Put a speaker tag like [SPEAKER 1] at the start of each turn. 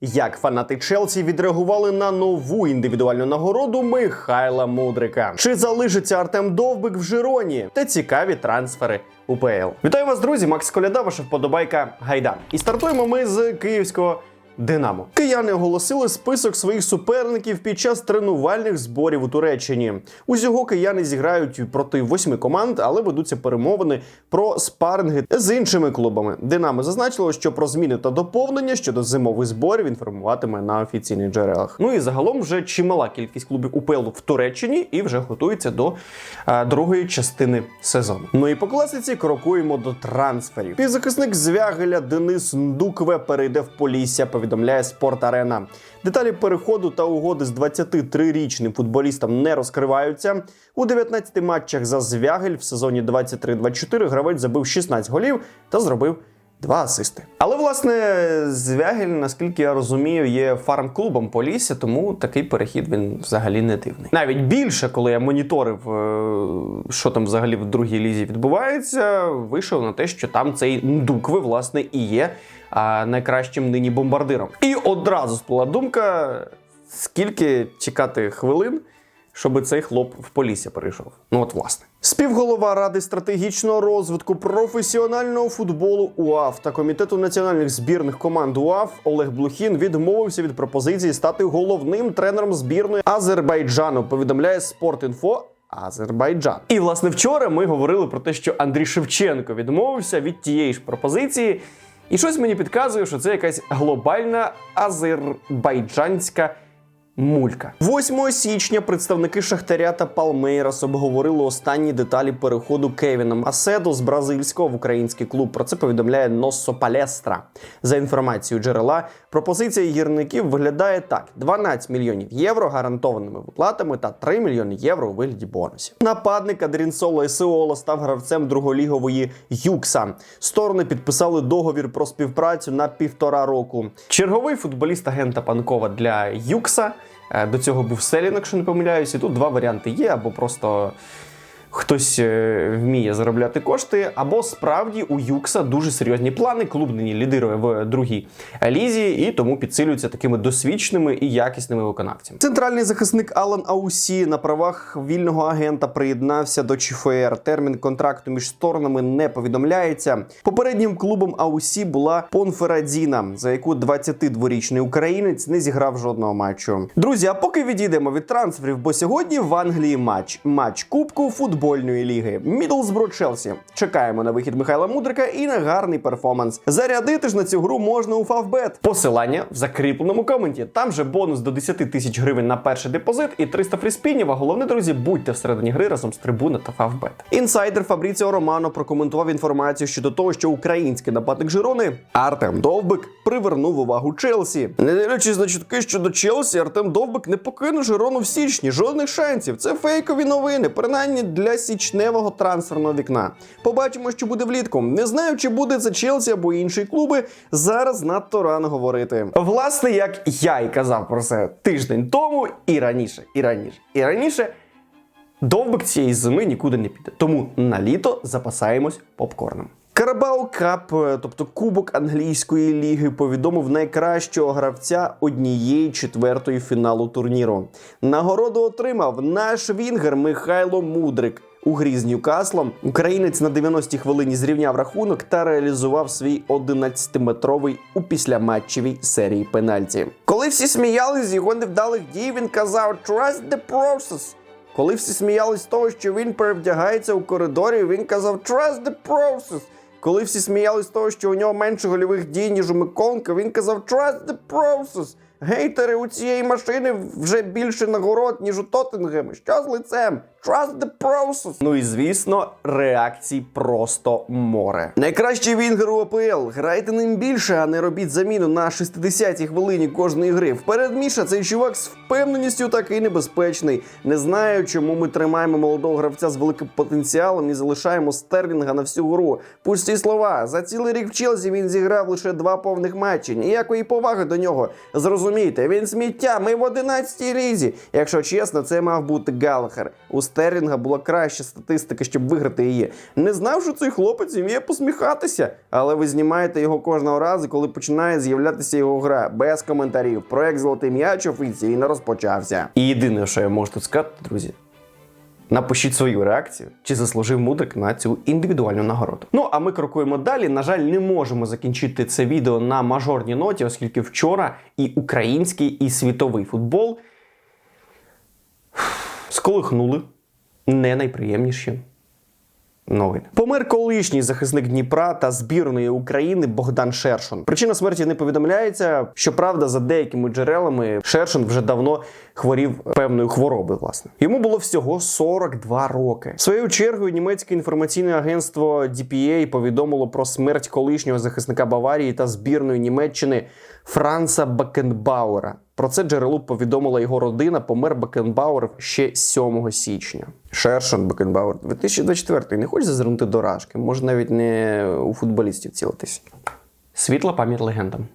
[SPEAKER 1] Як фанати Челсі відреагували на нову індивідуальну нагороду Михайла Мудрика? Чи залишиться Артем Довбик в Жироні? Та цікаві трансфери УПЛ. Вітаю вас, друзі! Макс Коляда, ваша вподобайка Гайда. І стартуємо ми з київського. Динамо кияни оголосили список своїх суперників під час тренувальних зборів у Туреччині. Усього кияни зіграють проти восьми команд, але ведуться перемовини про спаринги з іншими клубами. Динамо зазначило, що про зміни та доповнення щодо зимових зборів інформуватиме на офіційних джерелах. Ну і загалом вже чимала кількість клубів УПЛ в Туреччині і вже готується до а, другої частини сезону. Ну і по класиці крокуємо до трансферів. Півзахисник Звягеля Денис Ндукве перейде в Полісся. Повідомляє Спорт Арена. Деталі переходу та угоди з 23-річним футболістом не розкриваються. У 19 матчах за Звягель в сезоні 23-24 гравець забив 16 голів та зробив. Два асисти. Але власне Звягель, наскільки я розумію, є фарм-клубом Полісся, тому такий перехід він взагалі не дивний. Навіть більше, коли я моніторив, е, що там взагалі в другій лізі відбувається, вийшов на те, що там цей Ндукви, власне, і є найкращим нині бомбардиром. І одразу сплила думка, скільки чекати хвилин. Щоб цей хлоп в Полісся перейшов. Ну от власне. Співголова Ради стратегічного розвитку професіонального футболу УАФ та комітету національних збірних команд УАФ Олег Блухін відмовився від пропозиції стати головним тренером збірної Азербайджану. Повідомляє Спортінфо. Азербайджан. І власне вчора ми говорили про те, що Андрій Шевченко відмовився від тієї ж пропозиції. І щось мені підказує, що це якась глобальна азербайджанська Мулька 8 січня представники Шахтаря та Палмейрас обговорили останні деталі переходу Кевіна Маседо з бразильського в український клуб. Про це повідомляє Носсо Палестра. За інформацією джерела, пропозиція гірників виглядає так: 12 мільйонів євро гарантованими виплатами та 3 мільйони євро у вигляді бонусів. Нападник Адрінсоло Есеоло став гравцем друголігової Юкса. Сторони підписали договір про співпрацю на півтора року. Черговий футболіст агента Панкова для Юкса. Е, До цього був Селін, якщо не помиляюся. І тут два варіанти є, або просто хтось е, вміє заробляти кошти, або справді у Юкса дуже серйозні плани. Клуб нині лідирує в другій лізі і тому підсилюється такими досвідченими і якісними виконавцями. Центральний захисник Алан Аусі на правах вільного агента приєднався до ЧФР. Термін контракту між сторонами не повідомляється. Попереднім клубом Аусі була Понферадзіна, за яку 22-річний українець не зіграв жодного матчу. Друзі, а поки відійдемо від трансферів, бо сьогодні в Англії матч матч Кубку футбольної ліги. Мідлсбро Челсі. Чекаємо на вихід Михайла Мудрика і на гарний перформанс. Зарядити ж на цю гру можна у Фавбет. Посилання в закріпленому коменті. Там же бонус до 10 тисяч гривень на перший депозит і 300 фріспінів. А головне, друзі, будьте всередині гри разом з трибуна та Фавбет. Інсайдер Фабріціо Романо прокоментував інформацію щодо того, що український нападник Жирони Артем Довбик привернув увагу Челсі. Не дивлячись на чутки щодо Челсі, Артем Довбик не покине Жирону в січні. Жодних шансів. Це фейкові новини, принаймні для січневого трансферного вікна. Побачимо, що буде влітку. Не знаю, чи буде це Челсі або інші клуби. Зараз надто рано говорити. Власне, як я і казав про це тиждень тому, і раніше, і раніше, і раніше. Довбик цієї зими нікуди не піде. Тому на літо запасаємось попкорном. Карабау Кап, е, тобто Кубок англійської ліги, повідомив найкращого гравця однієї четвертої фіналу турніру. Нагороду отримав наш вінгер Михайло Мудрик. У грі з Ньюкаслом українець на 90-й хвилині зрівняв рахунок та реалізував свій 11-метровий у післяматчевій серії пенальті. Коли всі сміялись з його невдалих дій, він казав «Trust the process». Коли всі сміялись з того, що він перевдягається у коридорі, він казав «Trust the process». Коли всі сміялись з того, що у нього менше гольових дій, ніж у Миконка, він казав «Trust the process». Гейтери у цієї машини вже більше нагород, ніж у Тоттенгема. Що з лицем? Trust the process. Ну і звісно, реакцій просто море. Найкращий вінгер у АПЛ. Грайте ним більше, а не робіть заміну на 60-й хвилині кожної гри. Вперед Міша, цей чувак з впевненістю такий небезпечний. Не знаю, чому ми тримаємо молодого гравця з великим потенціалом і залишаємо Стерлінга на всю гру. Пусті слова. За цілий рік в Челсі він зіграв лише два повних матчі. Ніякої поваги до нього. Зрозуміло зрозумійте, він сміття, ми в 11-й лізі. Якщо чесно, це мав бути Галахер. У Стерлінга була краща статистика, щоб виграти її. Не знав, що цей хлопець вміє посміхатися, але ви знімаєте його кожного разу, коли починає з'являтися його гра. Без коментарів. Проект Золотий м'яч офіційно розпочався. І єдине, що я можу тут сказати, друзі. Напишіть свою реакцію, чи заслужив мудрик на цю індивідуальну нагороду. Ну а ми крокуємо далі. На жаль, не можемо закінчити це відео на мажорній ноті, оскільки вчора і український, і світовий футбол сколихнули не найприємніші новини. Помер колишній захисник Дніпра та збірної України Богдан Шершон. Причина смерті не повідомляється. Щоправда, за деякими джерелами Шершон вже давно хворів певною хворобою. Власне йому було всього 42 роки. Своєю чергою німецьке інформаційне агентство DPA повідомило про смерть колишнього захисника Баварії та збірної Німеччини Франца Бакенбауера. Про це джерело повідомила його родина. Помер Бекенбауер ще 7 січня. Шершон Бекенбауер 2024 Не хочеш зазирнути до рашки? Може навіть не у футболістів цілитись. Світла пам'ять легендам.